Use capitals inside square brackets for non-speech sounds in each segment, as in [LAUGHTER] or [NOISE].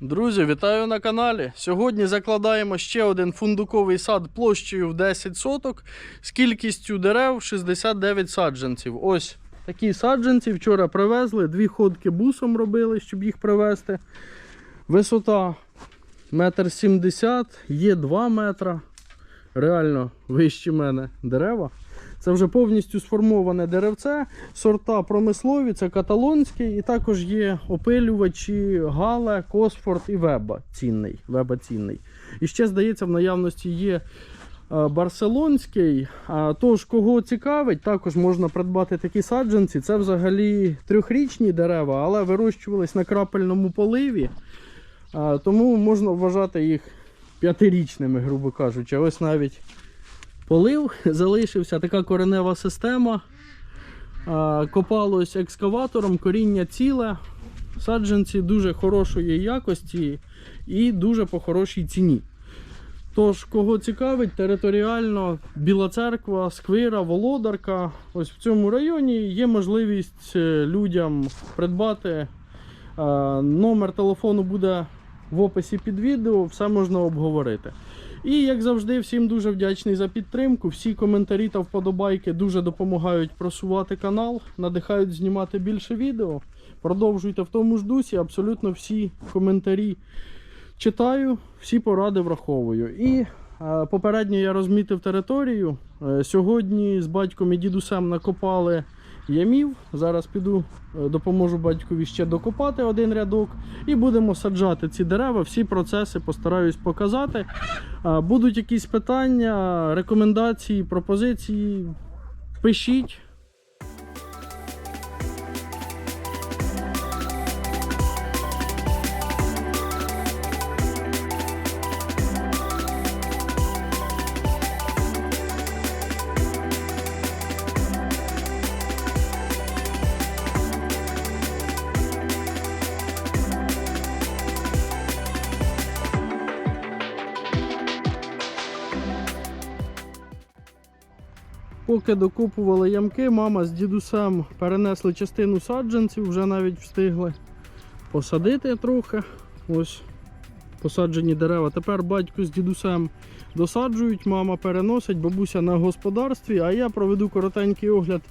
Друзі, вітаю на каналі. Сьогодні закладаємо ще один фундуковий сад площею в 10 соток з кількістю дерев 69 саджанців. Ось такі саджанці вчора привезли, дві ходки бусом робили, щоб їх привезти. Висота 1,70 м, є 2 метра. Реально вищі мене дерева. Це вже повністю сформоване деревце, сорта промислові, це каталонський, і також є опилювачі Гале, Косфорд і Веба цінний. Веба цінний. І ще, здається, в наявності є е, барселонський. Тож, кого цікавить, також можна придбати такі саджанці. Це взагалі трьохрічні дерева, але вирощувались на крапельному поливі. Тому можна вважати їх п'ятирічними, грубо кажучи. Ось навіть полив [LAUGHS] залишився, така коренева система. Копалось екскаватором, коріння ціле. Саджанці дуже хорошої якості і дуже по хорошій ціні. Тож, кого цікавить, територіально Біла Церква, Сквира, Володарка. Ось в цьому районі є можливість е, людям придбати. Е, Номер телефону буде в описі під відео, все можна обговорити. І як завжди, всім дуже вдячний за підтримку. Всі коментарі та вподобайки дуже допомагають просувати канал, надихають знімати більше відео. Продовжуйте в тому ж дусі. Абсолютно всі коментарі читаю, всі поради враховую. І е, попередньо я розмітив територію. Е, сьогодні з батьком і дідусем накопали ямів. Зараз піду, е, допоможу батькові ще докопати один рядок. І будемо саджати ці дерева. Всі процеси постараюсь показати. Будуть якісь питання, рекомендації, пропозиції. Пишіть. Поки докупували ямки, мама з дідусем перенесли частину саджанців, вже навіть встигли посадити трохи. Ось посаджені дерева. Тепер батько з дідусем досаджують, мама переносить, бабуся на господарстві, а я проведу коротенький огляд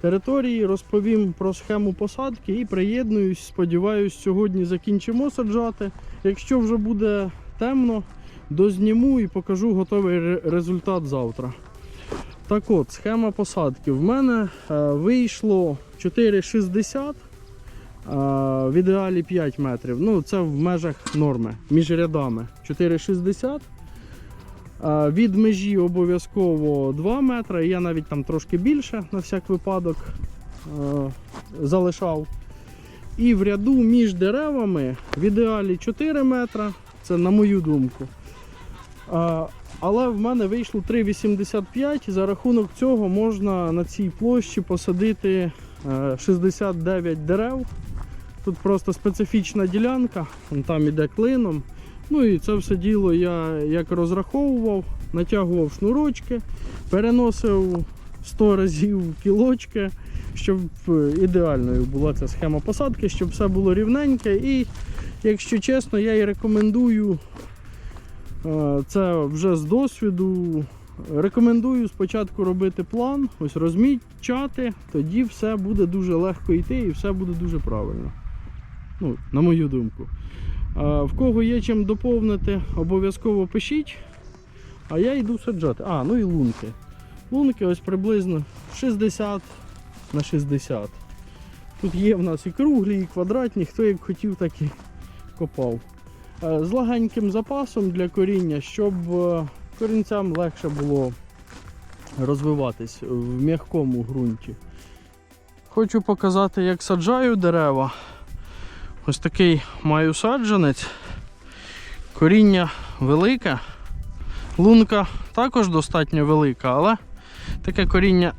території, розповім про схему посадки і приєднуюсь. Сподіваюсь, сьогодні закінчимо саджати. Якщо вже буде темно, дозніму і покажу готовий результат завтра. Так от, схема посадки. В мене е, вийшло 4,60, е, в ідеалі 5 метрів. Ну, це в межах норми, між рядами 4,60. Е, від межі обов'язково 2 метри. Я навіть там трошки більше на всяк випадок залишав. І в ряду між деревами в ідеалі 4 метри. Це на мою думку. Але в мене вийшло 3,85 і за рахунок цього можна на цій площі посадити е, 69 дерев. Тут просто специфічна ділянка, там іде клином. Ну і це все діло я як розраховував, натягував шнурочки, переносив 100 разів кілочки, щоб е, ідеальною була ця схема посадки, щоб все було рівненьке. І, якщо чесно, я і рекомендую Е, Це вже з досвіду. Рекомендую спочатку робити план, ось розмічати, тоді все буде дуже легко йти і все буде дуже правильно. Ну, на мою думку. В кого є чим доповнити, обов'язково пишіть. А я йду саджати. А, ну і лунки. Лунки ось приблизно 60 на 60. Тут є в нас і круглі, і квадратні, хто як хотів, так і копав. Е, з легеньким запасом для коріння, щоб е, корінцям легше було розвиватись в м'якому ґрунті. Хочу показати, як саджаю дерева. Ось такий маю саджанець. Коріння велике. Лунка також достатньо велика, але таке коріння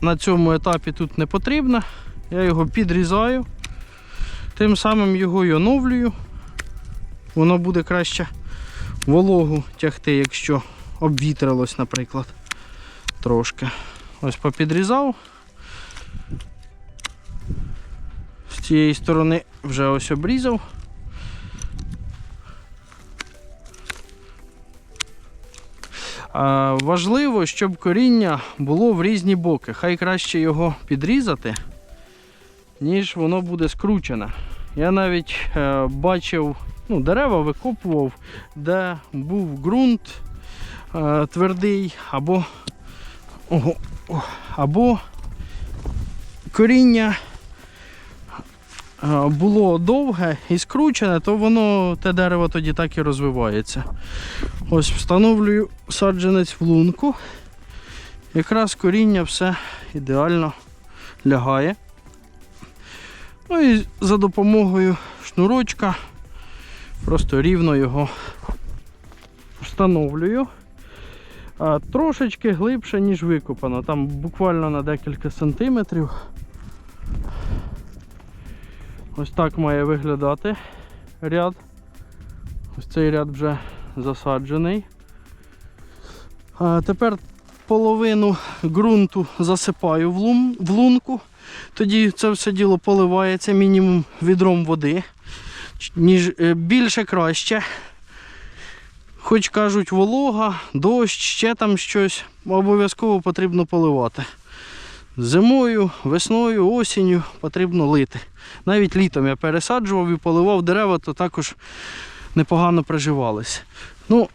на цьому етапі тут не потрібне. Я його підрізаю, тим самим його й оновлюю воно буде краще вологу тягти, якщо обвітрилось, наприклад, трошки. Ось попідрізав. З цієї сторони вже ось обрізав. Важливо, щоб коріння було в різні боки. Хай краще його підрізати, ніж воно буде скручене. Я навіть е, бачив ну, дерева викопував, де був ґрунт е, твердий, або, ого, або коріння е, було довге і скручене, то воно те дерево тоді так і розвивається. Ось встановлюю саджанець в лунку. Якраз коріння все ідеально лягає. Ну і за допомогою шнурочка просто рівно його встановлюю. А, трошечки глибше, ніж викопано. Там буквально на декілька сантиметрів. Ось так має виглядати ряд. Ось цей ряд вже засаджений. А тепер половину ґрунту засипаю в, лунку. Тоді це все діло поливається мінімум відром води. Ніж, е, більше краще. Хоч кажуть, волога, дощ, ще там щось, обов'язково потрібно поливати. Зимою, весною, осінню потрібно лити. Навіть літом я пересаджував і поливав дерева, то також непогано приживались. Ну,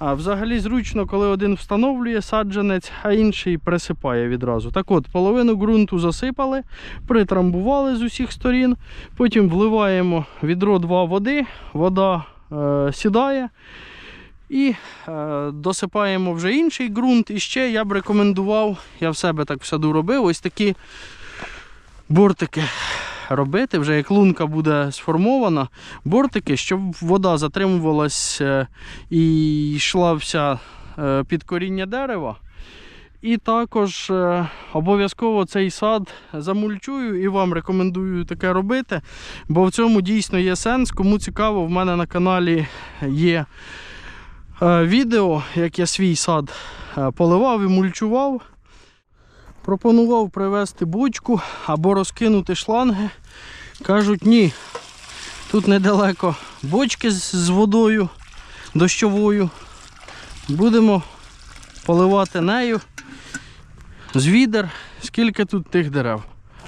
взагалі зручно, коли один встановлює саджанець, а інший присипає відразу. Так от, половину ґрунту засипали, притрамбували з усіх сторін, потім вливаємо відро 2 води, вода е, сідає. І е, досипаємо вже інший ґрунт. І ще я б рекомендував, я в себе так в саду робив, ось такі бортики робити, вже як лунка буде сформована, бортики, щоб вода затримувалась е, і йшла вся е, під коріння дерева. І також е, обов'язково цей сад замульчую і вам рекомендую таке робити, бо в цьому дійсно є сенс. Кому цікаво, в мене на каналі є відео, як я свій сад поливав і мульчував. Пропонував привезти бочку або розкинути шланги. Кажуть, ні. Тут недалеко бочки з, водою дощовою. Будемо поливати нею з відер, скільки тут тих дерев.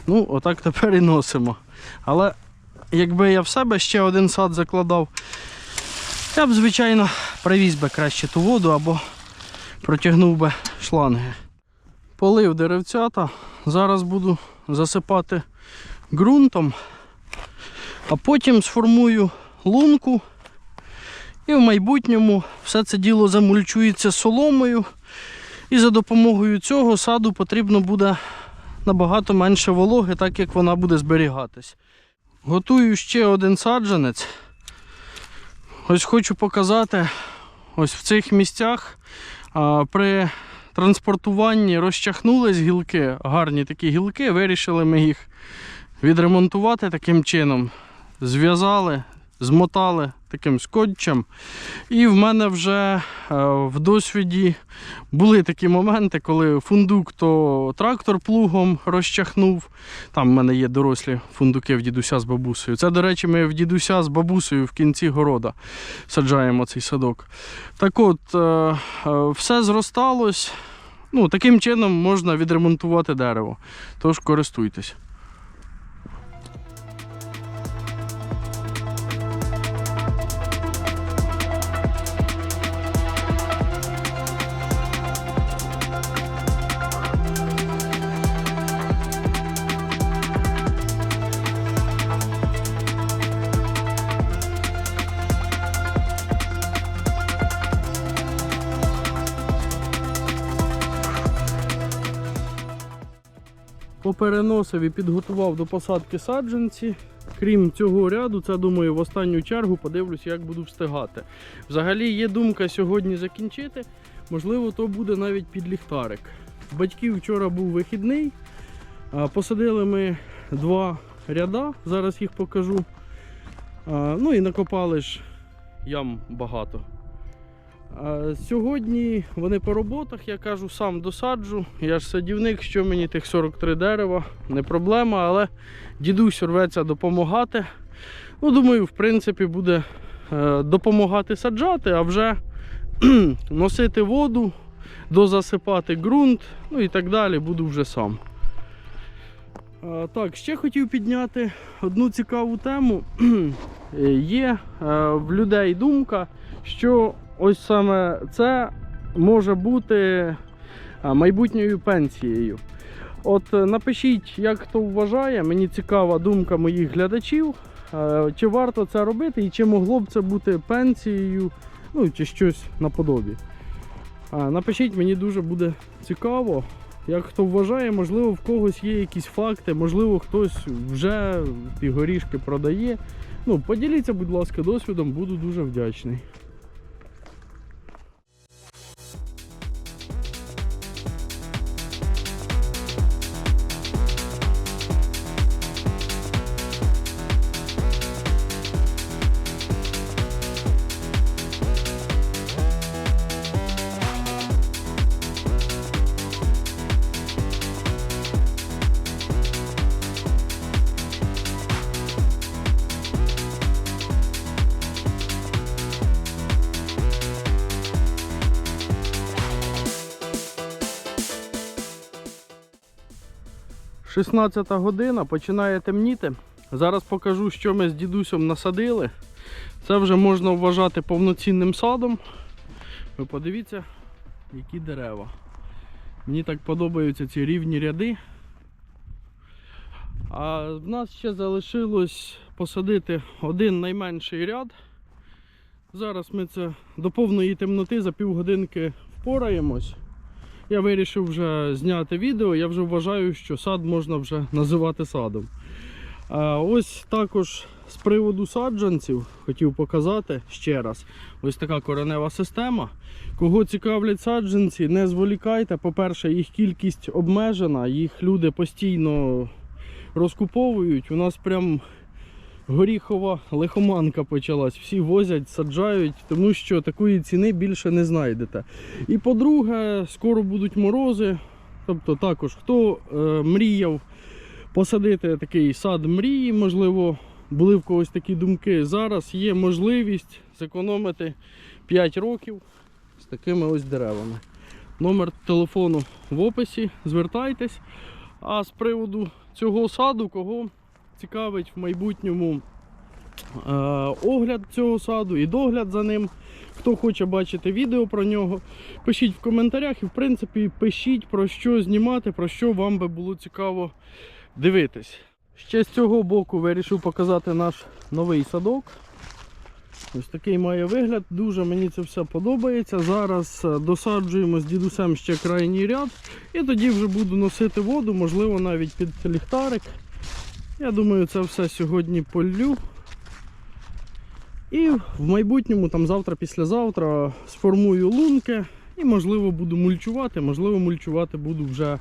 Ну, отак тепер і носимо. Але якби я в себе ще один сад закладав, я б, звичайно, привіз би краще ту воду або протягнув би шланги. Полив деревцята. Зараз буду засипати ґрунтом, а потім сформую лунку. І в майбутньому все це діло замульчується соломою. І за допомогою цього саду потрібно буде набагато менше вологи, так як вона буде зберігатись. Готую ще один саджанець. Ось хочу показати ось в цих місцях при транспортуванні розчахнулись гілки, гарні такі гілки, вирішили ми їх відремонтувати таким чином. Зв'язали, змотали таким скотчем. І в мене вже е, в досвіді були такі моменти, коли фундук то трактор плугом розчахнув. Там в мене є дорослі фундуки в дідуся з бабусею. Це, до речі, ми в дідуся з бабусею в кінці города саджаємо цей садок. Так от, е, е, все зросталось. Ну, таким чином можна відремонтувати дерево. Тож користуйтесь. Попереносив і підготував до посадки саджанці. Крім цього ряду, це думаю, в останню чергу подивлюсь, як буду встигати. Взагалі є думка сьогодні закінчити. Можливо, то буде навіть під ліхтарик. Батьків вчора був вихідний. Посадили ми два ряда, зараз їх покажу. Ну і накопали ж ям багато. Сьогодні вони по роботах, я кажу, сам досаджу. Я ж садівник, що мені тих 43 дерева, не проблема, але дідусь рветься допомагати. Ну, думаю, в принципі, буде е, допомагати саджати, а вже [CLEARS THROAT] носити воду, дозасипати ґрунт, ну і так далі, буду вже сам. Так, ще хотів підняти одну цікаву тему. [CLEARS THROAT] Є е, в людей думка, що ось саме це може бути майбутньою пенсією. От е, напишіть, як хто вважає, мені цікава думка моїх глядачів, е, чи варто це робити і чи могло б це бути пенсією, ну чи щось наподобі. Напишіть, мені дуже буде цікаво. Як хто вважає, можливо, в когось є якісь факти, можливо, хтось вже ті горішки продає. Ну, поділіться, будь ласка, досвідом, буду дуже вдячний. Шістнадцята година, починає темніти. Зараз покажу, що ми з дідусем насадили. Це вже можна вважати повноцінним садом. Ви подивіться, які дерева. Мені так подобаються ці рівні ряди. А в нас ще залишилось посадити один найменший ряд. Зараз ми це до повної темноти за півгодинки впораємось. Я вирішив вже зняти відео. Я вже вважаю, що сад можна вже називати садом. А ось також з приводу саджанців хотів показати ще раз. Ось така коренева система. Кого цікавлять саджанці, не зволікайте. По-перше, їх кількість обмежена, їх люди постійно розкуповують. У нас прям горіхова лихоманка почалась. Всі возять, саджають, тому що такої ціни більше не знайдете. І по-друге, скоро будуть морози. Тобто також, хто е, мріяв посадити такий сад мрії, можливо, були в когось такі думки. Зараз є можливість зекономити 5 років з такими ось деревами. Номер телефону в описі, звертайтесь. А з приводу цього саду, кого цікавить в майбутньому е, огляд цього саду і догляд за ним. Хто хоче бачити відео про нього, пишіть в коментарях і, в принципі, пишіть про що знімати, про що вам би було цікаво дивитись. Ще з цього боку вирішив показати наш новий садок. Ось такий має вигляд. Дуже мені це все подобається. Зараз е, досаджуємо з дідусем ще крайній ряд. І тоді вже буду носити воду, можливо, навіть під ліхтарик. Я думаю, це все сьогодні полю. І в майбутньому, там завтра, післязавтра, сформую лунки і, можливо, буду мульчувати, можливо, мульчувати буду вже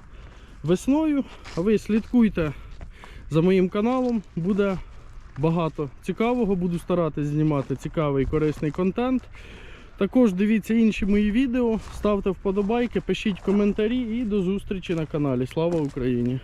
весною. А ви слідкуйте за моїм каналом, буде багато цікавого, буду старатись знімати цікавий корисний контент. Також дивіться інші мої відео, ставте вподобайки, пишіть коментарі і до зустрічі на каналі. Слава Україні!